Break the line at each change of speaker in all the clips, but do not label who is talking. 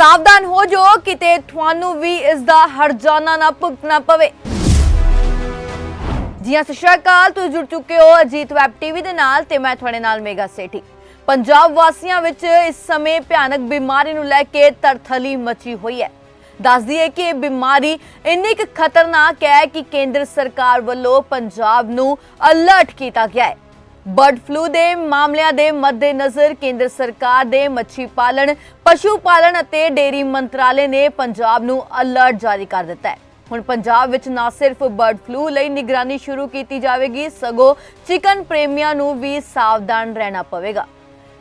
ਸਾਵਧਾਨ ਹੋ ਜਾਓ, ਕਿਤੇ ਤੁਹਾਨੂੰ ਵੀ ਇਸ ਦਾ ਹਰਜਾਨਾ ਨਾ ਭੁਗਤਣਾ ਪਵੇ। ਜੀ ਸਤਿ ਸ਼੍ਰੀ ਅਕਾਲ, ਤੁਸੀਂ ਜੁੜ ਚੁੱਕੇ ਹੋ ਅਜੀਤ ਵੈਬ ਟੀਵੀ ਦੇ ਨਾਲ ਤੇ ਮੈਂ ਤੁਹਾਡੇ ਨਾਲ ਮੇਗਾ ਸੇਠੀ। ਪੰਜਾਬ ਵਾਸੀਆਂ ਵਿੱਚ ਇਸ ਸਮੇਂ ਭਿਆਨਕ ਬਿਮਾਰੀ ਨੂੰ ਲੈ ਕੇ ਤਰਥਲੀ ਮਚੀ ਹੋਈ ਹੈ। ਦੱਸਦੀ ਹੈ ਕਿ ਇਹ ਬਿਮਾਰੀ ਇੰਨੀ ਕੁ ਖਤਰਨਾਕ ਹੈ ਕਿ ਕੇਂਦਰ ਸਰਕਾਰ ਵੱਲੋਂ ਪੰਜਾਬ ਨੂੰ ਅਲਰਟ ਕੀਤਾ ਗਿਆ ਹੈ। ਬਰਡ ਫਲੂ ਦੇ ਮਾਮਲਿਆਂ ਦੇ ਮੱਦੇਨਜ਼ਰ ਕੇਂਦਰ ਸਰਕਾਰ ਦੇ ਮੱਛੀ ਪਾਲਣ, ਪਸ਼ੂ ਪਾਲਣ ਅਤੇ ਡੇਰੀ ਮੰਤਰਾਲੇ ਨੇ ਪੰਜਾਬ ਨੂੰ ਅਲਰਟ ਜਾਰੀ ਕਰ ਦਿੱਤਾ ਹੈ। ਹੁਣ ਪੰਜਾਬ ਵਿੱਚ ਨਾ ਸਿਰਫ ਬਰਡ ਫਲੂ ਲਈ ਨਿਗਰਾਨੀ ਸ਼ੁਰੂ ਕੀਤੀ ਜਾਵੇਗੀ, ਸਗੋਂ ਚਿਕਨ ਪ੍ਰੇਮੀਆਂ ਨੂੰ ਵੀ ਸਾਵਧਾਨ ਰਹਿਣਾ ਪਵੇਗਾ।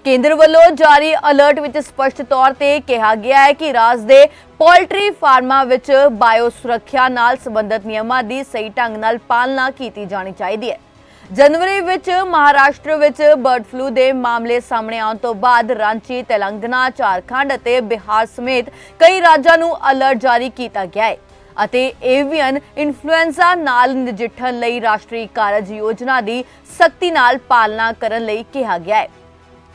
ਕੇਂਦਰ ਵੱਲੋਂ ਜਾਰੀ ਅਲਰਟ ਵਿੱਚ ਸਪਸ਼ਟ ਤੌਰ ਤੇ ਕਿਹਾ ਗਿਆ ਹੈ ਕਿ ਰਾਜ ਦੇ ਪੋਲਟਰੀ ਫਾਰਮਾਂ ਵਿੱਚ ਬਾਇਓ ਸੁਰੱਖਿਆ ਨਾਲ ਸੰਬੰਧਿਤ ਨਿਯਮਾਂ ਦੀ ਸਹੀ ਢੰਗ ਨਾਲ ਪਾਲਣਾ ਕੀਤੀ ਜਾਣੀ ਚਾਹੀਦੀ ਹੈ। ਜਨਵਰੀ ਵਿੱਚ ਮਹਾਰਾਸ਼ਟਰ ਵਿੱਚ ਬਰਡ ਫਲੂ ਦੇ ਮਾਮਲੇ ਸਾਹਮਣੇ ਆਉਣ ਤੋਂ ਬਾਅਦ ਰਾਂਚੀ, ਤੇਲੰਗਾਨਾ, ਝਾਰਖੰਡ ਅਤੇ ਬਿਹਾਰ ਸਮੇਤ ਕਈ ਰਾਜਾਂ ਨੂੰ ਅਲਰਟ ਜਾਰੀ ਕੀਤਾ ਗਿਆ ਹੈ। ਅਤੇ ਏਵੀਅਨ ਇਨਫਲੂਐਂਜ਼ਾ ਨਾਲ ਨਜਿੱਠਣ ਲਈ ਰਾਸ਼ਟਰੀ ਕਾਰਜ ਯੋਜਨਾ ਦੀ ਸਖਤੀ ਨਾਲ ਪਾਲਣਾ ਕਰਨ ਲਈ ਕਿਹਾ ਗਿਆ ਹੈ।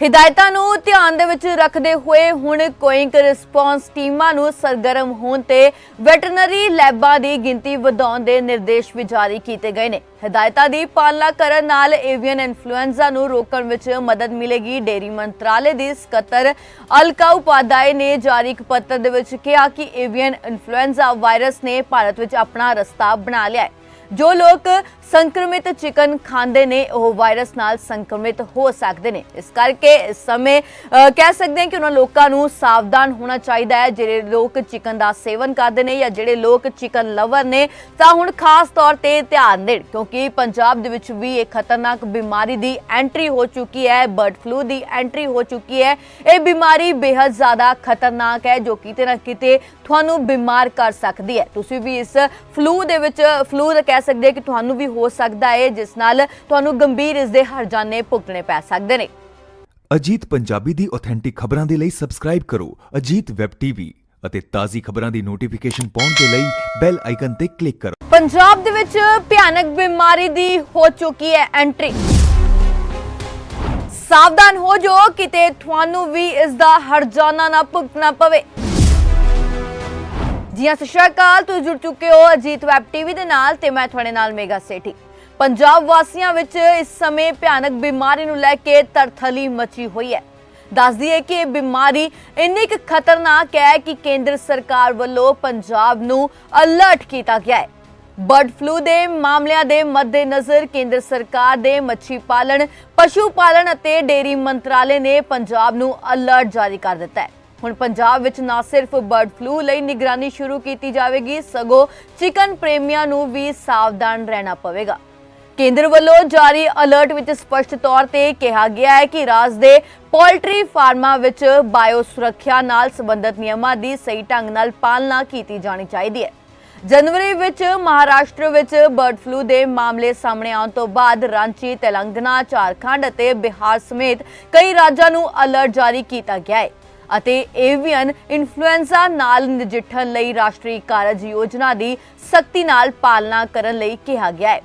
ਹਿਦਾਇਤਾਂ ਨੂੰ ਧਿਆਨ ਦੇ ਵਿੱਚ ਰੱਖਦੇ ਹੋਏ ਹੁਣ ਕੋਇੰਕ ਰਿਸਪੌਂਸ ਟੀਮਾਂ ਨੂੰ ਸਰਗਰਮ ਹੋਣ ਤੇ ਵੈਟਰਨਰੀ ਲੈਬਾਂ ਦੀ ਗਿਣਤੀ ਵਧਾਉਣ ਦੇ ਨਿਰਦੇਸ਼ ਵੀ ਜਾਰੀ ਕੀਤੇ ਗਏ ਨੇ। ਹਿਦਾਇਤਾਂ ਦੀ ਪਾਲਣਾ ਕਰਨ ਨਾਲ ਏਵੀਅਨ ਇਨਫਲੂਐਂਜ਼ਾ ਨੂੰ ਰੋਕਣ ਵਿੱਚ ਮਦਦ ਮਿਲੇਗੀ। ਡੇਰੀ ਮੰਤਰਾਲੇ ਦੀ ਸਕੱਤਰ ਅਲਕਾ ਉਪਾਧਿਆਏ ਨੇ ਜਾਰੀ ਇੱਕ ਪੱਤਰ ਦੇ ਵਿੱਚ ਕਿਹਾ ਕਿ ਏਵੀਅਨ ਇਨਫਲੂਐਂਜ਼ਾ ਵਾਇਰਸ ਨੇ ਭਾਰਤ ਵਿੱਚ ਆਪਣਾ ਰਸਤਾ ਬਣਾ ਲਿਆ ਹੈ। ਜੋ ਲੋਕ ਸੰਕਰਮਿਤ ਚਿਕਨ ਖਾਂਦੇ ਨੇ ਉਹ ਵਾਇਰਸ ਨਾਲ ਸੰਕਰਮਿਤ ਹੋ ਸਕਦੇ ਨੇ। ਇਸ ਕਰਕੇ ਇਸ ਸਮੇਂ ਅਹ, ਕਹਿ ਸਕਦੇ ਹਾਂ ਕਿ ਉਹਨਾਂ ਲੋਕਾਂ ਨੂੰ ਸਾਵਧਾਨ ਹੋਣਾ ਚਾਹੀਦਾ ਹੈ। ਜਿਹੜੇ ਲੋਕ ਚਿਕਨ ਦਾ ਸੇਵਨ ਕਰਦੇ ਨੇ ਜਾਂ ਜਿਹੜੇ ਲੋਕ ਚਿਕਨ ਲਵਰ ਨੇ ਤਾਂ ਹੁਣ ਖਾਸ ਤੌਰ ਤੇ ਧਿਆਨ ਦੇਣ। ਕਿਉਂਕਿ ਪੰਜਾਬ ਦੇ ਵਿੱਚ ਵੀ ਇਹ ਖਤਰਨਾਕ ਬਿਮਾਰੀ ਦੀ ਐਂਟਰੀ ਹੋ ਚੁੱਕੀ ਹੈ ਬਰਡ ਫਲੂ ਦੀ ਐਂਟਰੀ ਹੋ ਚੁੱਕੀ ਹੈ। ਇਹ ਬਿਮਾਰੀ ਬੇहद ਜ਼ਿਆਦਾ ਖਤਰਨਾਕ ਹੈ ਜੋ ਕਿਤੇ ਨਾ ਕਿਤੇ ਤੁਹਾਨੂੰ ਬਿਮਾਰ ਕਰ ਸਕਦੀ ਹੈ। ਤੁਸੀਂ ਵੀ ਇਸ ਫਲੂ ਦੇ ਵਿੱਚ ਫਲੂ ਦਾ ਕਹਿ ਸਕਦੇ ਕਿ ਤੁਹਾਨੂੰ ਵੀ ਹੋ ਸਕਦਾ ਹੈ ਜਿਸ ਨਾਲ ਤੁਹਾਨੂੰ ਗੰਭੀਰ ਇਸ ਦੇ ਹਰਜਾਨੇ ਭੁਗਤਣੇ ਪੈ ਸਕਦੇ ਨੇ।
ਅਜੀਤ ਪੰਜਾਬੀ ਦੀ ਆਥੈਂਟਿਕ ਖਬਰਾਂ ਦੇ ਲਈ ਸਬਸਕ੍ਰਾਈਬ ਕਰੋ ਅਜੀਤ ਵੈਬ ਟੀਵੀ ਅਤੇ ਤਾਜ਼ੀ ਖਬਰਾਂ ਦੀ ਨੋਟੀਫਿਕੇਸ਼ਨ ਪਾਉਣ ਦੇ ਲਈ ਬੈਲ ਆਈਕਨ ਤੇ ਕਲਿੱਕ ਕਰੋ।
ਪੰਜਾਬ ਦੇ ਵਿੱਚ ਭਿਆਨਕ ਬਿਮਾਰੀ ਦੀ ਹੋ ਚੁੱਕੀ ਹੈ ਐਂਟਰੀ ਸਾਵਧਾਨ ਹੋ ਜਾਓ ਕਿਤੇ ਤੁਹਾਨੂੰ ਵੀ ਇਸ ਦਾ ਹਰਜਾਨਾ ਨਾ ਭੁਗਤਣਾ ਪਵੇ। ਜੀ ਸਤਿ ਸ਼੍ਰੀ ਅਕਾਲ, ਤੁਸੀਂ ਜੁੜ ਚੁੱਕੇ ਹੋ ਅਜੀਤ ਵੈਬ ਟੀਵੀ ਦੇ ਨਾਲ ਤੇ ਮੈਂ ਤੁਹਾਡੇ ਨਾਲ ਮੇਗਾ ਸੇਠੀ। ਪੰਜਾਬ ਵਾਸੀਆਂ ਵਿੱਚ ਇਸ ਸਮੇਂ ਭਿਆਨਕ ਬਿਮਾਰੀ ਨੂੰ ਲੈ ਕੇ ਤਰਥਲੀ ਮਚੀ ਹੋਈ ਹੈ। ਦੱਸਦੀ ਹੈ ਕਿ ਇਹ ਬਿਮਾਰੀ ਇੰਨੀ ਕੁ ਖਤਰਨਾਕ ਹੈ ਕਿ ਕੇਂਦਰ ਸਰਕਾਰ ਵੱਲੋਂ ਪੰਜਾਬ ਨੂੰ ਅਲਰਟ ਕੀਤਾ ਗਿਆ ਹੈ। ਬਰਡ ਫਲੂ ਦੇ ਮਾਮਲਿਆਂ ਦੇ ਮੱਦੇਨਜ਼ਰ ਕੇਂਦਰ ਸਰਕਾਰ ਦੇ ਮੱਛੀ ਪਾਲਣ, ਪਸ਼ੂ ਪਾਲਣ ਅਤੇ ਡੇਰੀ ਮੰਤਰਾਲੇ ਨੇ ਪੰਜਾਬ ਨੂੰ ਅਲਰਟ ਜਾਰੀ ਕਰ ਦਿੱਤਾ ਹੈ। ਹੁਣ ਪੰਜਾਬ ਵਿੱਚ ਨਾ ਸਿਰਫ ਬਰਡ ਫਲੂ ਲਈ ਨਿਗਰਾਨੀ ਸ਼ੁਰੂ ਕੀਤੀ ਜਾਵੇਗੀ ਸਗੋਂ ਚਿਕਨ ਪ੍ਰੇਮੀਆਂ ਨੂੰ ਵੀ ਸਾਵਧਾਨ ਰਹਿਣਾ ਪਵੇਗਾ। ਕੇਂਦਰ ਵੱਲੋਂ ਜਾਰੀ ਅਲਰਟ ਵਿੱਚ ਸਪਸ਼ਟ ਤੌਰ ਤੇ ਕਿਹਾ ਗਿਆ ਹੈ ਕਿ ਰਾਜ ਦੇ ਪੋਲਟਰੀ ਫਾਰਮਾਂ ਵਿੱਚ ਬਾਇਓ ਸੁਰੱਖਿਆ ਨਾਲ ਸੰਬੰਧਿਤ ਨਿਯਮਾਂ ਦੀ ਸਹੀ ਢੰਗ ਨਾਲ ਪਾਲਣਾ ਕੀਤੀ ਜਾਣੀ ਚਾਹੀਦੀ ਹੈ। ਜਨਵਰੀ ਵਿੱਚ ਮਹਾਰਾਸ਼ਟਰ ਵਿੱਚ ਬਰਡ ਫਲੂ ਦੇ ਮਾਮਲੇ ਸਾਹਮਣੇ ਆਉਣ ਤੋਂ ਬਾਅਦ ਰਾਂਚੀ, ਤੇਲੰਗਾਨਾ, ਝਾਰਖੰਡ ਅਤੇ ਬਿਹਾਰ ਸਮੇਤ ਕਈ ਰਾਜਾਂ ਨੂੰ ਅਲਰਟ ਜਾਰੀ ਕੀਤਾ ਗਿਆ ਹੈ। ਅਤੇ ਏਵੀਅਨ ਇਨਫਲੂਐਂਜ਼ਾ ਨਾਲ ਨਜਿੱਠਣ ਲਈ ਰਾਸ਼ਟਰੀ ਕਾਰਜ ਯੋਜਨਾ ਦੀ ਸਖਤੀ ਨਾਲ ਪਾਲਣਾ ਕਰਨ ਲਈ ਕਿਹਾ ਗਿਆ ਹੈ।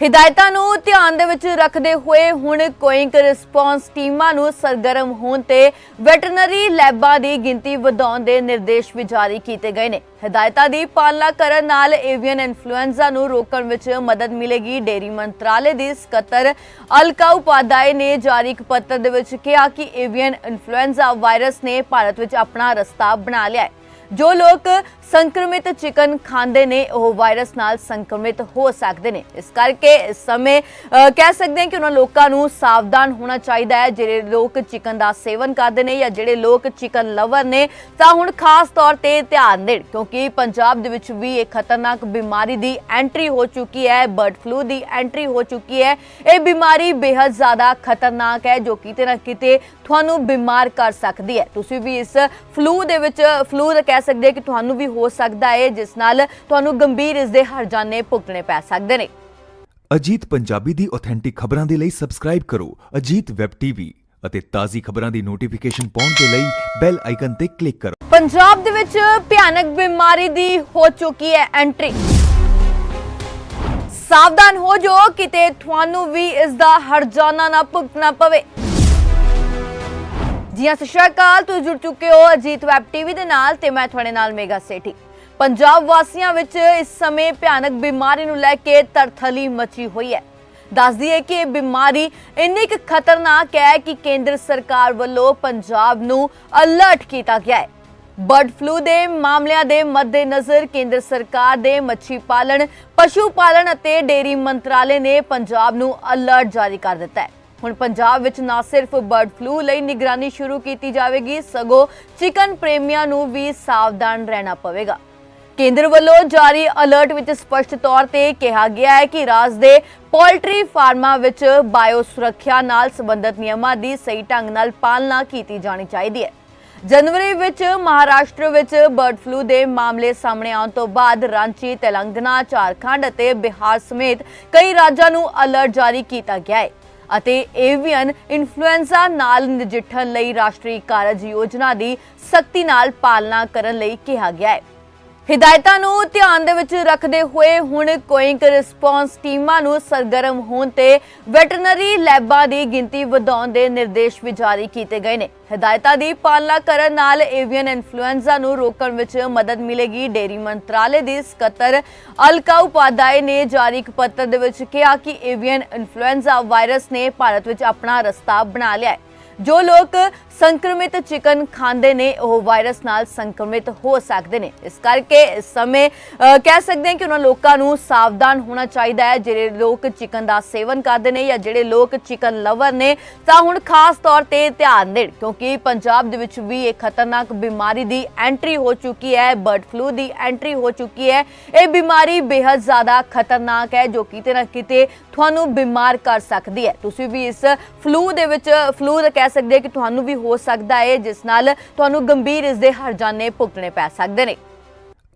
ਹਿਦਾਇਤਾਂ ਨੂੰ ਧਿਆਨ ਦੇ ਵਿੱਚ ਰੱਖਦੇ ਹੋਏ ਹੁਣ ਕੋਇੰਕ ਰਿਸਪੌਂਸ ਟੀਮਾਂ ਨੂੰ ਸਰਗਰਮ ਹੋਣ ਤੇ ਵੈਟਰਨਰੀ ਲੈਬਾਂ ਦੀ ਗਿਣਤੀ ਵਧਾਉਣ ਦੇ ਨਿਰਦੇਸ਼ ਵੀ ਜਾਰੀ ਕੀਤੇ ਗਏ ਨੇ। ਹਦਾਇਤਾਂ ਦੀ ਪਾਲਣਾ ਕਰਨ ਨਾਲ ਏਵੀਅਨ ਇਨਫਲੂਐਂਜ਼ਾ ਨੂੰ ਰੋਕਣ ਵਿੱਚ ਮਦਦ ਮਿਲੇਗੀ। ਡੇਰੀ ਮੰਤਰਾਲੇ ਦੀ ਸਕੱਤਰ ਅਲਕਾ ਉਪਾਧਿਆਏ ਨੇ ਜਾਰੀ ਇੱਕ ਪੱਤਰ ਦੇ ਵਿੱਚ ਕਿਹਾ ਕਿ ਏਵੀਅਨ ਇਨਫਲੂਐਂਜ਼ਾ ਵਾਇਰਸ ਨੇ ਭਾਰਤ ਵਿੱਚ ਆਪਣਾ ਰਸਤਾ ਬਣਾ ਲਿਆ ਹੈ। ਜੋ ਲੋਕ ਸੰਕਰਮਿਤ ਚਿਕਨ ਖਾਂਦੇ ਨੇ ਉਹ ਵਾਇਰਸ ਨਾਲ ਸੰਕਰਮਿਤ ਹੋ ਸਕਦੇ ਨੇ। ਇਸ ਕਰਕੇ ਇਸ ਸਮੇਂ ਅਹ, ਕਹਿ ਸਕਦੇ ਹਾਂ ਕਿ ਉਹਨਾਂ ਲੋਕਾਂ ਨੂੰ ਸਾਵਧਾਨ ਹੋਣਾ ਚਾਹੀਦਾ ਹੈ। ਜਿਹੜੇ ਲੋਕ ਚਿਕਨ ਦਾ ਸੇਵਨ ਕਰਦੇ ਨੇ ਜਾਂ ਜਿਹੜੇ ਲੋਕ ਚਿਕਨ ਲਵਰ ਨੇ ਤਾਂ ਹੁਣ ਖਾਸ ਤੌਰ ਤੇ ਧਿਆਨ ਦੇਣ। ਕਿਉਂਕਿ ਪੰਜਾਬ ਦੇ ਵਿੱਚ ਵੀ ਇਹ ਖਤਰਨਾਕ ਬਿਮਾਰੀ ਦੀ ਐਂਟਰੀ ਹੋ ਚੁੱਕੀ ਹੈ ਬਰਡ ਫਲੂ ਦੀ ਐਂਟਰੀ ਹੋ ਚੁੱਕੀ ਹੈ। ਇਹ ਬਿਮਾਰੀ ਬੇहद ਜ਼ਿਆਦਾ ਖਤਰਨਾਕ ਹੈ ਜੋ ਕਿਤੇ ਨਾ ਕਿਤੇ ਤੁਹਾਨੂੰ ਬਿਮਾਰ ਕਰ ਸਕਦੀ ਹੈ। ਤੁਸੀਂ ਵੀ ਇਸ ਫਲੂ ਦੇ ਵਿੱਚ ਫਲੂ ਦਾ ਕਹਿ ਸਕਦੇ ਕਿ ਤੁਹਾਨੂੰ ਵੀ ਹੋ ਸਕਦਾ ਹੈ ਜਿਸ ਨਾਲ ਤੁਹਾਨੂੰ ਗੰਭੀਰ ਇਸ ਦੇ ਹਰਜਾਨੇ ਭੁਗਤਣੇ ਪੈ ਸਕਦੇ ਨੇ।
ਅਜੀਤ ਪੰਜਾਬੀ ਦੀ ਆਥੈਂਟਿਕ ਖਬਰਾਂ ਦੇ ਲਈ ਸਬਸਕ੍ਰਾਈਬ ਕਰੋ ਅਜੀਤ ਵੈਬ ਟੀਵੀ ਅਤੇ ਤਾਜ਼ੀ ਖਬਰਾਂ ਦੀ ਨੋਟੀਫਿਕੇਸ਼ਨ ਪਾਉਣ ਦੇ ਲਈ ਬੈਲ ਆਈਕਨ ਤੇ ਕਲਿੱਕ ਕਰੋ।
ਪੰਜਾਬ ਦੇ ਵਿੱਚ ਭਿਆਨਕ ਬਿਮਾਰੀ ਦੀ ਹੋ ਚੁੱਕੀ ਹੈ ਐਂਟਰੀ ਸਾਵਧਾਨ ਹੋ ਜਾਓ ਕਿਤੇ ਤੁਹਾਨੂੰ ਵੀ ਇਸ ਦਾ ਹਰਜਾਨਾ ਨਾ ਭੁਗਤਣਾ ਪਵੇ। ਜੀ ਹਾਂ, ਸਤਿ ਸ਼੍ਰੀ ਅਕਾਲ, ਤੁਸੀਂ ਜੁੜ ਚੁੱਕੇ ਹੋ ਅਜੀਤ ਵੈਬ ਟੀਵੀ ਦੇ ਨਾਲ ਤੇ ਮੈਂ ਤੁਹਾਡੇ ਨਾਲ ਮੇਗਾ ਸੇਠੀ। ਪੰਜਾਬ ਵਾਸੀਆਂ ਵਿੱਚ ਇਸ ਸਮੇਂ ਭਿਆਨਕ ਬਿਮਾਰੀ ਨੂੰ ਲੈ ਕੇ ਤਰਥਲੀ ਮਚੀ ਹੋਈ ਹੈ। ਦੱਸਦੀ ਹੈ ਕਿ ਇਹ ਬਿਮਾਰੀ ਇੰਨੀ ਕੁ ਖਤਰਨਾਕ ਹੈ ਕਿ ਕੇਂਦਰ ਸਰਕਾਰ ਵੱਲੋਂ ਪੰਜਾਬ ਨੂੰ ਅਲਰਟ ਕੀਤਾ ਗਿਆ ਹੈ। ਬਰਡ ਫਲੂ ਦੇ ਮਾਮਲਿਆਂ ਦੇ ਮੱਦੇਨਜ਼ਰ ਕੇਂਦਰ ਸਰਕਾਰ ਦੇ ਮੱਛੀ ਪਾਲਣ, ਪਸ਼ੂ ਪਾਲਣ ਅਤੇ ਡੇਰੀ ਮੰਤਰਾਲੇ ਨੇ ਪੰਜਾਬ ਨੂੰ ਅਲਰਟ ਜਾਰੀ ਕਰ ਦਿੱਤਾ ਹੈ। ਹੁਣ ਪੰਜਾਬ ਵਿੱਚ ਨਾ ਸਿਰਫ ਬਰਡ ਫਲੂ ਲਈ ਨਿਗਰਾਨੀ ਸ਼ੁਰੂ ਕੀਤੀ ਜਾਵੇਗੀ ਸਗੋਂ ਚਿਕਨ ਪ੍ਰੇਮੀਆਂ ਨੂੰ ਵੀ ਸਾਵਧਾਨ ਰਹਿਣਾ ਪਵੇਗਾ। ਕੇਂਦਰ ਵੱਲੋਂ ਜਾਰੀ ਅਲਰਟ ਵਿੱਚ ਸਪਸ਼ਟ ਤੌਰ ਤੇ ਕਿਹਾ ਗਿਆ ਹੈ ਕਿ ਰਾਜ ਦੇ ਪੋਲਟਰੀ ਫਾਰਮਾਂ ਵਿੱਚ ਬਾਇਓ ਸੁਰੱਖਿਆ ਨਾਲ ਸੰਬੰਧਿਤ ਨਿਯਮਾਂ ਦੀ ਸਹੀ ਢੰਗ ਨਾਲ ਪਾਲਣਾ ਕੀਤੀ ਜਾਣੀ ਚਾਹੀਦੀ ਹੈ। ਜਨਵਰੀ ਵਿੱਚ ਮਹਾਰਾਸ਼ਟਰ ਵਿੱਚ ਬਰਡ ਫਲੂ ਦੇ ਮਾਮਲੇ ਸਾਹਮਣੇ ਆਉਣ ਤੋਂ ਬਾਅਦ ਰਾਂਚੀ, ਤੇਲੰਗਾਨਾ, ਝਾਰਖੰਡ ਅਤੇ ਬਿਹਾਰ ਸਮੇਤ ਕਈ ਰਾਜਾਂ ਨੂੰ ਅਲਰਟ ਜਾਰੀ ਕੀਤਾ ਗਿਆ ਹੈ। ਅਤੇ ਏਵੀਅਨ ਇਨਫਲੂਐਂਜ਼ਾ ਨਾਲ ਨਜਿੱਠਣ ਲਈ ਰਾਸ਼ਟਰੀ ਕਾਰਜ ਯੋਜਨਾ ਦੀ ਸਖਤੀ ਨਾਲ ਪਾਲਣਾ ਕਰਨ ਲਈ ਕਿਹਾ ਗਿਆ ਹੈ। ਹਿਦਾਇਤਾਂ ਨੂੰ ਧਿਆਨ ਦੇ ਵਿੱਚ ਰੱਖਦੇ ਹੋਏ ਹੁਣ ਕੋਇੰਕ ਰਿਸਪੌਂਸ ਟੀਮਾਂ ਨੂੰ ਸਰਗਰਮ ਹੋਣ ਤੇ ਵੈਟਰਨਰੀ ਲੈਬਾਂ ਦੀ ਗਿਣਤੀ ਵਧਾਉਣ ਦੇ ਨਿਰਦੇਸ਼ ਵੀ ਜਾਰੀ ਕੀਤੇ ਗਏ ਨੇ। ਹਦਾਇਤਾਂ ਦੀ ਪਾਲਣਾ ਕਰਨ ਨਾਲ ਏਵੀਅਨ ਇਨਫਲੂਐਂਜ਼ਾ ਨੂੰ ਰੋਕਣ ਵਿੱਚ ਮਦਦ ਮਿਲੇਗੀ। ਡੇਰੀ ਮੰਤਰਾਲੇ ਦੀ ਸਕੱਤਰ ਅਲਕਾ ਉਪਾਧਿਆਏ ਨੇ ਜਾਰੀ ਇੱਕ ਪੱਤਰ ਦੇ ਵਿੱਚ ਕਿਹਾ ਕਿ ਏਵੀਅਨ ਇਨਫਲੂਐਂਜ਼ਾ ਵਾਇਰਸ ਨੇ ਭਾਰਤ ਵਿੱਚ ਆਪਣਾ ਰਸਤਾ ਬਣਾ ਲਿਆ ਹੈ। ਜੋ ਲੋਕ ਸੰਕਰਮਿਤ ਚਿਕਨ ਖਾਂਦੇ ਨੇ ਉਹ ਵਾਇਰਸ ਨਾਲ ਸੰਕਰਮਿਤ ਹੋ ਸਕਦੇ ਨੇ। ਇਸ ਕਰਕੇ ਇਸ ਸਮੇਂ ਅਹ, ਕਹਿ ਸਕਦੇ ਹਾਂ ਕਿ ਉਹਨਾਂ ਲੋਕਾਂ ਨੂੰ ਸਾਵਧਾਨ ਹੋਣਾ ਚਾਹੀਦਾ ਹੈ। ਜਿਹੜੇ ਲੋਕ ਚਿਕਨ ਦਾ ਸੇਵਨ ਕਰਦੇ ਨੇ ਜਾਂ ਜਿਹੜੇ ਲੋਕ ਚਿਕਨ ਲਵਰ ਨੇ ਤਾਂ ਹੁਣ ਖਾਸ ਤੌਰ ਤੇ ਧਿਆਨ ਦੇਣ। ਕਿਉਂਕਿ ਪੰਜਾਬ ਦੇ ਵਿੱਚ ਵੀ ਇਹ ਖਤਰਨਾਕ ਬਿਮਾਰੀ ਦੀ ਐਂਟਰੀ ਹੋ ਚੁੱਕੀ ਹੈ ਬਰਡ ਫਲੂ ਦੀ ਐਂਟਰੀ ਹੋ ਚੁੱਕੀ ਹੈ। ਇਹ ਬਿਮਾਰੀ ਬੇहद ਜ਼ਿਆਦਾ ਖਤਰਨਾਕ ਹੈ ਜੋ ਕਿਤੇ ਨਾ ਕਿਤੇ ਤੁਹਾਨੂੰ ਬਿਮਾਰ ਕਰ ਸਕਦੀ ਹੈ। ਤੁਸੀਂ ਵੀ ਇਸ ਫਲੂ ਦੇ ਵਿੱਚ ਫਲੂ ਦਾ ਕਹਿ ਸਕਦੇ ਕਿ ਤੁਹਾਨੂੰ ਵੀ ਹੋ ਸਕਦਾ ਹੈ ਜਿਸ ਨਾਲ ਤੁਹਾਨੂੰ ਗੰਭੀਰ ਇਸ ਦੇ ਹਰਜਾਨੇ ਭੁਗਤਣੇ ਪੈ ਸਕਦੇ ਨੇ।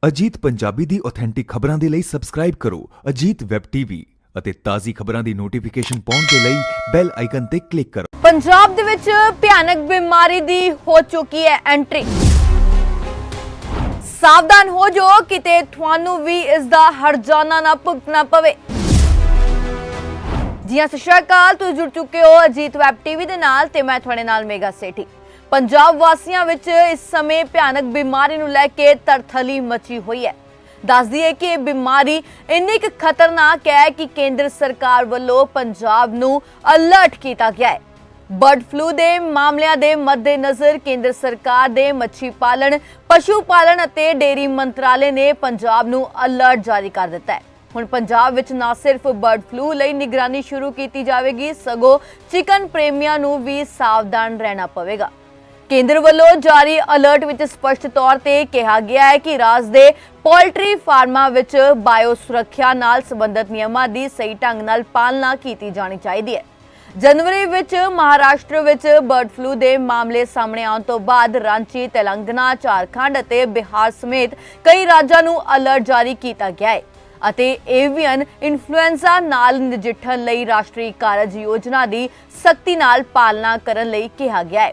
ਅਜੀਤ ਪੰਜਾਬੀ ਦੀ ਆਥੈਂਟਿਕ ਖਬਰਾਂ ਦੇ ਲਈ ਸਬਸਕ੍ਰਾਈਬ ਕਰੋ ਅਜੀਤ ਵੈਬ ਟੀਵੀ ਅਤੇ ਤਾਜ਼ੀ ਖਬਰਾਂ ਦੀ ਨੋਟੀਫਿਕੇਸ਼ਨ ਪਾਉਣ ਦੇ ਲਈ ਬੈਲ ਆਈਕਨ ਤੇ ਕਲਿੱਕ ਕਰੋ।
ਪੰਜਾਬ ਦੇ ਵਿੱਚ ਭਿਆਨਕ ਬਿਮਾਰੀ ਦੀ ਹੋ ਚੁੱਕੀ ਹੈ ਐਂਟਰੀ ਸਾਵਧਾਨ ਹੋ ਜਾਓ ਕਿਤੇ ਤੁਹਾਨੂੰ ਵੀ ਇਸ ਦਾ ਹਰਜਾਨਾ ਨਾ ਭੁਗਤਣਾ ਪਵੇ। ਜੀ ਹਾਂ, ਸਤਿ ਸ਼੍ਰੀ ਅਕਾਲ। ਤੁਸੀਂ ਜੁੜ ਚੁੱਕੇ ਹੋ ਅਜੀਤ ਵੈਬ ਟੀਵੀ ਦੇ ਨਾਲ ਤੇ ਮੈਂ ਤੁਹਾਡੇ ਨਾਲ ਮੇਗਾ ਸੇਠੀ। ਪੰਜਾਬ ਵਾਸੀਆਂ ਵਿੱਚ ਇਸ ਸਮੇਂ ਭਿਆਨਕ ਬਿਮਾਰੀ ਨੂੰ ਲੈ ਕੇ ਤਰਥਲੀ ਮਚੀ ਹੋਈ ਹੈ। ਦੱਸਦੀ ਹੈ ਕਿ ਇਹ ਬਿਮਾਰੀ ਇੰਨੀ ਕੁ ਖਤਰਨਾਕ ਹੈ ਕਿ ਕੇਂਦਰ ਸਰਕਾਰ ਵੱਲੋਂ ਪੰਜਾਬ ਨੂੰ ਅਲਰਟ ਕੀਤਾ ਗਿਆ ਹੈ। ਬਰਡ ਫਲੂ ਦੇ ਮਾਮਲਿਆਂ ਦੇ ਮੱਦੇਨਜ਼ਰ ਕੇਂਦਰ ਸਰਕਾਰ ਦੇ ਮੱਛੀ ਪਾਲਣ, ਪਸ਼ੂ ਪਾਲਣ ਅਤੇ ਡੇਰੀ ਮੰਤਰਾਲੇ ਨੇ ਪੰਜਾਬ ਨੂੰ ਅਲਰਟ ਜਾਰੀ ਕਰ ਦਿੱਤਾ ਹੈ। ਹੁਣ ਪੰਜਾਬ ਵਿੱਚ ਨਾ ਸਿਰਫ ਬਰਡ ਫਲੂ ਲਈ ਨਿਗਰਾਨੀ ਸ਼ੁਰੂ ਕੀਤੀ ਜਾਵੇਗੀ ਸਗੋਂ ਚਿਕਨ ਪ੍ਰੇਮੀਆਂ ਨੂੰ ਵੀ ਸਾਵਧਾਨ ਰਹਿਣਾ ਪਵੇਗਾ। ਕੇਂਦਰ ਵੱਲੋਂ ਜਾਰੀ ਅਲਰਟ ਵਿੱਚ ਸਪਸ਼ਟ ਤੌਰ ਤੇ ਕਿਹਾ ਗਿਆ ਹੈ ਕਿ ਰਾਜ ਦੇ ਪੋਲਟਰੀ ਫਾਰਮਾਂ ਵਿੱਚ ਬਾਇਓ ਸੁਰੱਖਿਆ ਨਾਲ ਸੰਬੰਧਿਤ ਨਿਯਮਾਂ ਦੀ ਸਹੀ ਢੰਗ ਨਾਲ ਪਾਲਣਾ ਕੀਤੀ ਜਾਣੀ ਚਾਹੀਦੀ ਹੈ। ਜਨਵਰੀ ਵਿੱਚ ਮਹਾਰਾਸ਼ਟਰ ਵਿੱਚ ਬਰਡ ਫਲੂ ਦੇ ਮਾਮਲੇ ਸਾਹਮਣੇ ਆਉਣ ਤੋਂ ਬਾਅਦ ਰਾਂਚੀ, ਤੇਲੰਗਾਨਾ, ਝਾਰਖੰਡ ਅਤੇ ਬਿਹਾਰ ਸਮੇਤ ਕਈ ਰਾਜਾਂ ਨੂੰ ਅਲਰਟ ਜਾਰੀ ਕੀਤਾ ਗਿਆ ਹੈ। ਅਤੇ ਏਵੀਅਨ ਇਨਫਲੂਐਂਜ਼ਾ ਨਾਲ ਨਜਿੱਠਣ ਲਈ ਰਾਸ਼ਟਰੀ ਕਾਰਜ ਯੋਜਨਾ ਦੀ ਸਖਤੀ ਨਾਲ ਪਾਲਣਾ ਕਰਨ ਲਈ ਕਿਹਾ ਗਿਆ ਹੈ।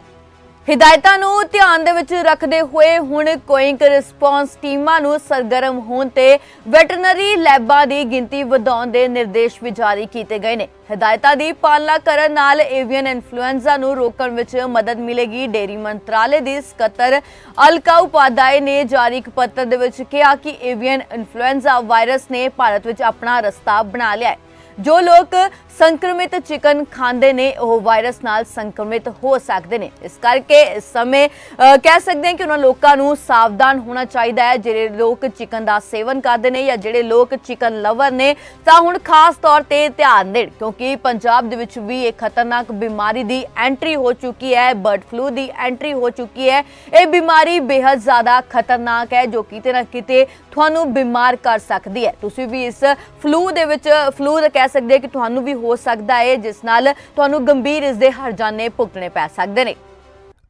ਹਿਦਾਇਤਾਂ ਨੂੰ ਧਿਆਨ ਦੇ ਵਿੱਚ ਰੱਖਦੇ ਹੋਏ ਹੁਣ ਕੋਇੰਕ ਰਿਸਪੌਂਸ ਟੀਮਾਂ ਨੂੰ ਸਰਗਰਮ ਹੋਣ ਤੇ ਵੈਟਰਨਰੀ ਲੈਬਾਂ ਦੀ ਗਿਣਤੀ ਵਧਾਉਣ ਦੇ ਨਿਰਦੇਸ਼ ਵੀ ਜਾਰੀ ਕੀਤੇ ਗਏ ਨੇ। ਹਦਾਇਤਾਂ ਦੀ ਪਾਲਣਾ ਕਰਨ ਨਾਲ ਏਵੀਅਨ ਇਨਫਲੂਐਂਜ਼ਾ ਨੂੰ ਰੋਕਣ ਵਿੱਚ ਮਦਦ ਮਿਲੇਗੀ। ਡੇਰੀ ਮੰਤਰਾਲੇ ਦੀ ਸਕੱਤਰ ਅਲਕਾ ਉਪਾਧਿਆਏ ਨੇ ਜਾਰੀ ਇੱਕ ਪੱਤਰ ਦੇ ਵਿੱਚ ਕਿਹਾ ਕਿ ਏਵੀਅਨ ਇਨਫਲੂਐਂਜ਼ਾ ਵਾਇਰਸ ਨੇ ਭਾਰਤ ਵਿੱਚ ਆਪਣਾ ਰਸਤਾ ਬਣਾ ਲਿਆ ਹੈ। ਜੋ ਲੋਕ ਸੰਕਰਮਿਤ ਚਿਕਨ ਖਾਂਦੇ ਨੇ, ਉਹ ਵਾਇਰਸ ਨਾਲ ਸੰਕਰਮਿਤ ਹੋ ਸਕਦੇ ਨੇ। ਇਸ ਕਰਕੇ ਇਸ ਸਮੇਂ ਕਹਿ ਸਕਦੇ ਹਾਂ ਕਿ ਉਹਨਾਂ ਲੋਕਾਂ ਨੂੰ ਸਾਵਧਾਨ ਹੋਣਾ ਚਾਹੀਦਾ ਹੈ। ਜਿਹੜੇ ਲੋਕ ਚਿਕਨ ਦਾ ਸੇਵਨ ਕਰਦੇ ਨੇ ਜਾਂ ਜਿਹੜੇ ਲੋਕ ਚਿਕਨ ਲਵਰ ਨੇ, ਤਾਂ ਹੁਣ ਖਾਸ ਤੌਰ ਤੇ ਧਿਆਨ ਦੇਣ। ਕਿਉਂਕਿ ਪੰਜਾਬ ਦੇ ਵਿੱਚ ਵੀ ਇਹ ਖਤਰਨਾਕ ਬਿਮਾਰੀ ਦੀ ਐਂਟਰੀ ਹੋ ਚੁੱਕੀ ਹੈ, ਬਰਡ ਫਲੂ ਦੀ ਐਂਟਰੀ ਹੋ ਚੁੱਕੀ ਹੈ। ਇਹ ਬਿਮਾਰੀ ਬੇहद ਜ਼ਿਆਦਾ ਖਤਰਨਾਕ ਹੈ, ਜੋ ਕਿਤੇ ਨਾ ਕਿਤੇ ਤੁਹਾਨੂੰ ਬਿਮਾਰ ਕਰ ਸਕਦੀ ਹੈ। ਤੁਸੀਂ ਵੀ ਇਸ ਫਲੂ ਦੇ ਵਿੱਚ, ਫਲੂ ਦਾ ਕਹਿ ਸਕਦੇ ਹੋ ਕਿ ਤੁਹਾਨੂੰ ਵੀ ਹੋ ਸਕਦਾ ਹੈ ਜਿਸ ਨਾਲ ਤੁਹਾਨੂੰ ਗੰਭੀਰ ਇਸ ਦੇ ਹਰਜਾਨੇ ਭੁਗਤਣੇ ਪੈ ਸਕਦੇ ਨੇ।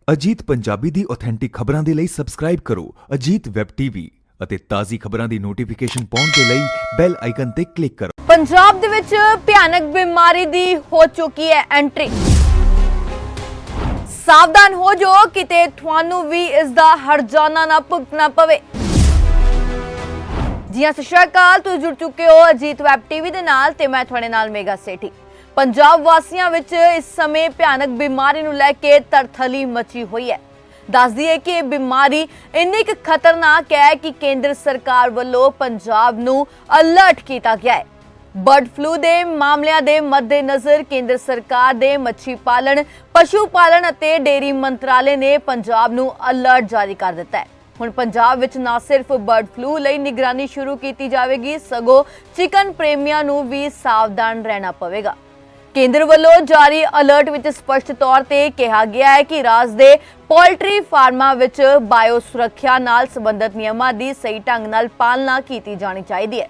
ਅਜੀਤ ਪੰਜਾਬੀ ਦੀ ਆਥੈਂਟਿਕ ਖਬਰਾਂ ਦੇ ਲਈ ਸਬਸਕ੍ਰਾਈਬ ਕਰੋ ਅਜੀਤ ਵੈਬ ਟੀਵੀ ਅਤੇ ਤਾਜ਼ੀ ਖਬਰਾਂ ਦੀ ਨੋਟੀਫਿਕੇਸ਼ਨ ਪਾਉਣ ਦੇ ਲਈ ਬੈਲ ਆਈਕਨ ਤੇ ਕਲਿੱਕ ਕਰੋ।
ਪੰਜਾਬ ਦੇ ਵਿੱਚ ਭਿਆਨਕ ਬਿਮਾਰੀ ਦੀ ਹੋ ਚੁੱਕੀ ਹੈ ਐਂਟਰੀ ਸਾਵਧਾਨ ਹੋ ਜਾਓ ਕਿਤੇ ਤੁਹਾਨੂੰ ਵੀ ਇਸ ਦਾ ਹਰਜਾਨਾ ਨਾ ਭੁਗਤਣਾ ਪਵੇ। ਜੀ ਹਾਂ, ਸਤਿ ਸ਼੍ਰੀ ਅਕਾਲ। ਤੁਸੀਂ ਜੁੜ ਚੁੱਕੇ ਹੋ ਅਜੀਤ ਵੈਬ ਟੀਵੀ ਦੇ ਨਾਲ ਤੇ ਮੈਂ ਤੁਹਾਡੇ ਨਾਲ ਮੇਗਾ ਸੇਠੀ। ਪੰਜਾਬ ਵਾਸੀਆਂ ਵਿੱਚ ਇਸ ਸਮੇਂ ਭਿਆਨਕ ਬਿਮਾਰੀ ਨੂੰ ਲੈ ਕੇ ਤਰਥਲੀ ਮਚੀ ਹੋਈ ਹੈ। ਦੱਸਦੀ ਹੈ ਕਿ ਇਹ ਬਿਮਾਰੀ ਇੰਨੀ ਕੁ ਖਤਰਨਾਕ ਹੈ ਕਿ ਕੇਂਦਰ ਸਰਕਾਰ ਵੱਲੋਂ ਪੰਜਾਬ ਨੂੰ ਅਲਰਟ ਕੀਤਾ ਗਿਆ ਹੈ। ਬਰਡ ਫਲੂ ਦੇ ਮਾਮਲਿਆਂ ਦੇ ਮੱਦੇਨਜ਼ਰ ਕੇਂਦਰ ਸਰਕਾਰ ਦੇ ਮੱਛੀ ਪਾਲਣ, ਪਸ਼ੂ ਪਾਲਣ ਅਤੇ ਡੇਰੀ ਮੰਤਰਾਲੇ ਨੇ ਪੰਜਾਬ ਨੂੰ ਅਲਰਟ ਜਾਰੀ ਕਰ ਦਿੱਤਾ ਹੈ। ਹੁਣ ਪੰਜਾਬ ਵਿੱਚ ਨਾ ਸਿਰਫ ਬਰਡ ਫਲੂ ਲਈ ਨਿਗਰਾਨੀ ਸ਼ੁਰੂ ਕੀਤੀ ਜਾਵੇਗੀ ਸਗੋਂ ਚਿਕਨ ਪ੍ਰੇਮੀਆਂ ਨੂੰ ਵੀ ਸਾਵਧਾਨ ਰਹਿਣਾ ਪਵੇਗਾ। ਕੇਂਦਰ ਵੱਲੋਂ ਜਾਰੀ ਅਲਰਟ ਵਿੱਚ ਸਪਸ਼ਟ ਤੌਰ ਤੇ ਕਿਹਾ ਗਿਆ ਹੈ ਕਿ ਰਾਜ ਦੇ ਪੋਲਟਰੀ ਫਾਰਮਾਂ ਵਿੱਚ ਬਾਇਓ ਸੁਰੱਖਿਆ ਨਾਲ ਸੰਬੰਧਿਤ ਨਿਯਮਾਂ ਦੀ ਸਹੀ ਢੰਗ ਨਾਲ ਪਾਲਣਾ ਕੀਤੀ ਜਾਣੀ ਚਾਹੀਦੀ ਹੈ।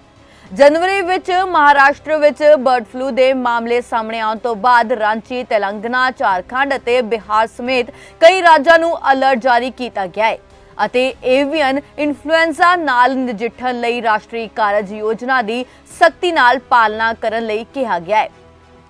ਜਨਵਰੀ ਵਿੱਚ ਮਹਾਰਾਸ਼ਟਰ ਵਿੱਚ ਬਰਡ ਫਲੂ ਦੇ ਮਾਮਲੇ ਸਾਹਮਣੇ ਆਉਣ ਤੋਂ ਬਾਅਦ ਰਾਂਚੀ, ਤੇਲੰਗਾਨਾ, ਝਾਰਖੰਡ ਅਤੇ ਬਿਹਾਰ ਸਮੇਤ ਕਈ ਰਾਜਾਂ ਨੂੰ ਅਲਰਟ ਜਾਰੀ ਕੀਤਾ ਗਿਆ ਹੈ। ਅਤੇ ਏਵੀਅਨ ਇਨਫਲੂਐਂਜ਼ਾ ਨਾਲ ਨਜਿੱਠਣ ਲਈ ਰਾਸ਼ਟਰੀ ਕਾਰਜ ਯੋਜਨਾ ਦੀ ਸਖਤੀ ਨਾਲ ਪਾਲਣਾ ਕਰਨ ਲਈ ਕਿਹਾ ਗਿਆ ਹੈ।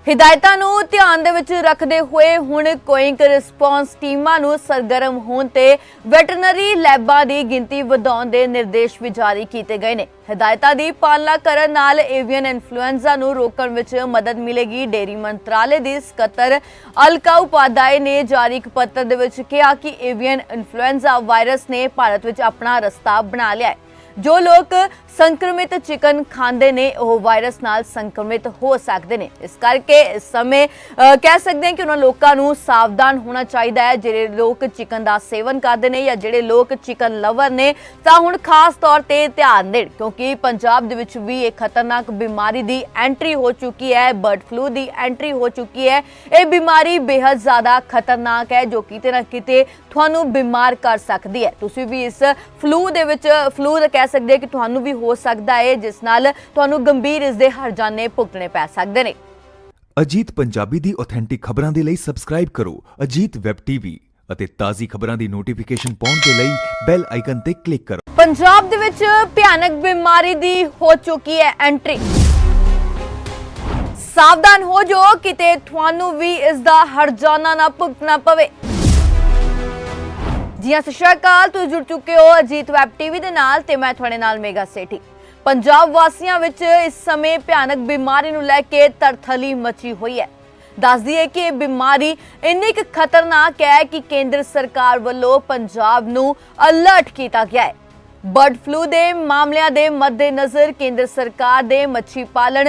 ਹਿਦਾਇਤਾਂ ਨੂੰ ਧਿਆਨ ਦੇ ਵਿੱਚ ਰੱਖਦੇ ਹੋਏ ਹੁਣ ਕੋਇੰਕ ਰਿਸਪੌਂਸ ਟੀਮਾਂ ਨੂੰ ਸਰਗਰਮ ਹੋਣ ਤੇ ਵੈਟਰਨਰੀ ਲੈਬਾਂ ਦੀ ਗਿਣਤੀ ਵਧਾਉਣ ਦੇ ਨਿਰਦੇਸ਼ ਵੀ ਜਾਰੀ ਕੀਤੇ ਗਏ ਨੇ। ਹਿਦਾਇਤਾਂ ਦੀ ਪਾਲਣਾ ਕਰਨ ਨਾਲ ਏਵੀਅਨ ਇਨਫਲੂਐਂਜ਼ਾ ਨੂੰ ਰੋਕਣ ਵਿੱਚ ਮਦਦ ਮਿਲੇਗੀ। ਡੇਰੀ ਮੰਤਰਾਲੇ ਦੀ ਸਕੱਤਰ ਅਲਕਾ ਉਪਾਧਿਆਏ ਨੇ ਜਾਰੀ ਇੱਕ ਪੱਤਰ ਦੇ ਵਿੱਚ ਕਿਹਾ ਕਿ ਏਵੀਅਨ ਇਨਫਲੂਐਂਜ਼ਾ ਵਾਇਰਸ ਨੇ ਭਾਰਤ ਵਿੱਚ ਆਪਣਾ ਰਸਤਾ ਬਣਾ ਲਿਆ ਹੈ। ਜੋ ਲੋਕ ਸੰਕਰਮਿਤ ਚਿਕਨ ਖਾਂਦੇ ਨੇ, ਉਹ ਵਾਇਰਸ ਨਾਲ ਸੰਕਰਮਿਤ ਹੋ ਸਕਦੇ ਨੇ। ਇਸ ਕਰਕੇ ਇਸ ਸਮੇਂ ਕਹਿ ਸਕਦੇ ਹਾਂ ਕਿ ਉਹਨਾਂ ਲੋਕਾਂ ਨੂੰ ਸਾਵਧਾਨ ਹੋਣਾ ਚਾਹੀਦਾ ਹੈ। ਜਿਹੜੇ ਲੋਕ ਚਿਕਨ ਦਾ ਸੇਵਨ ਕਰਦੇ ਨੇ ਜਾਂ ਜਿਹੜੇ ਲੋਕ ਚਿਕਨ ਲਵਰ ਨੇ, ਤਾਂ ਹੁਣ ਖਾਸ ਤੌਰ ਤੇ ਧਿਆਨ ਦੇਣ, ਕਿਉਂਕਿ ਪੰਜਾਬ ਦੇ ਵਿੱਚ ਵੀ ਇਹ ਖਤਰਨਾਕ ਬਿਮਾਰੀ ਦੀ ਐਂਟਰੀ ਹੋ ਚੁੱਕੀ ਹੈ, ਬਰਡ ਫਲੂ ਦੀ ਐਂਟਰੀ ਹੋ ਚੁੱਕੀ ਹੈ। ਇਹ ਬਿਮਾਰੀ ਬੇहद ਜ਼ਿਆਦਾ ਖਤਰਨਾਕ ਹੈ, ਜੋ ਕਿਤੇ ਨਾ ਕਿਤੇ ਤੁਹਾਨੂੰ ਬਿਮਾਰ ਕਰ ਸਕਦੀ ਹੈ। ਤੁਸੀਂ ਵੀ ਇਸ ਫਲੂ ਦੇ ਵਿੱਚ, ਫਲੂ ਦਾ ਕਹਿ ਸਕਦੇ ਕਿ ਤੁਹਾਨੂੰ ਵੀ ਹੋ ਸਕਦਾ ਹੈ ਜਿਸ ਨਾਲ ਤੁਹਾਨੂੰ ਗੰਭੀਰ ਇਸ ਦੇ ਹਰਜਾਨੇ ਭੁਗਤਣੇ ਪੈ ਸਕਦੇ ਨੇ।
ਅਜੀਤ ਪੰਜਾਬੀ ਦੀ ਆਥੈਂਟਿਕ ਖਬਰਾਂ ਦੇ ਲਈ ਸਬਸਕ੍ਰਾਈਬ ਕਰੋ ਅਜੀਤ ਵੈਬ ਟੀਵੀ ਅਤੇ ਤਾਜ਼ੀ ਖਬਰਾਂ ਦੀ ਨੋਟੀਫਿਕੇਸ਼ਨ ਪਾਉਣ ਦੇ ਲਈ ਬੈਲ ਆਈਕਨ ਤੇ ਕਲਿੱਕ ਕਰੋ।
ਪੰਜਾਬ ਦੇ ਵਿੱਚ ਭਿਆਨਕ ਬਿਮਾਰੀ ਦੀ ਹੋ ਚੁੱਕੀ ਹੈ ਐਂਟਰੀ ਸਾਵਧਾਨ ਹੋ ਜੋ ਕਿਤੇ ਤੁਹਾਨੂੰ ਵੀ ਇਸ ਦਾ ਹਰਜਾਨਾ ਨਾ ਭੁਗਤਣਾ ਪਵੇ। ਜੀ ਹਾਂ, ਸਤਿ ਸ਼੍ਰੀ ਅਕਾਲ। ਤੁਸੀਂ ਜੁੜ ਚੁੱਕੇ ਹੋ ਅਜੀਤ ਵੈਬ ਟੀਵੀ ਦੇ ਨਾਲ ਤੇ ਮੈਂ ਤੁਹਾਡੇ ਨਾਲ ਮੇਗਾ ਸੇਠੀ। ਪੰਜਾਬ ਵਾਸੀਆਂ ਵਿੱਚ ਇਸ ਸਮੇਂ ਭਿਆਨਕ ਬਿਮਾਰੀ ਨੂੰ ਲੈ ਕੇ ਤਰਥਲੀ ਮਚੀ ਹੋਈ ਹੈ। ਦੱਸਦੀ ਹੈ ਕਿ ਇਹ ਬਿਮਾਰੀ ਇੰਨੀ ਕੁ ਖਤਰਨਾਕ ਹੈ ਕਿ ਕੇਂਦਰ ਸਰਕਾਰ ਵੱਲੋਂ ਪੰਜਾਬ ਨੂੰ ਅਲਰਟ ਕੀਤਾ ਗਿਆ ਹੈ। ਬਰਡ ਫਲੂ ਦੇ ਮਾਮਲਿਆਂ ਦੇ ਮੱਦੇਨਜ਼ਰ ਕੇਂਦਰ ਸਰਕਾਰ ਦੇ ਮੱਛੀ ਪਾਲਣ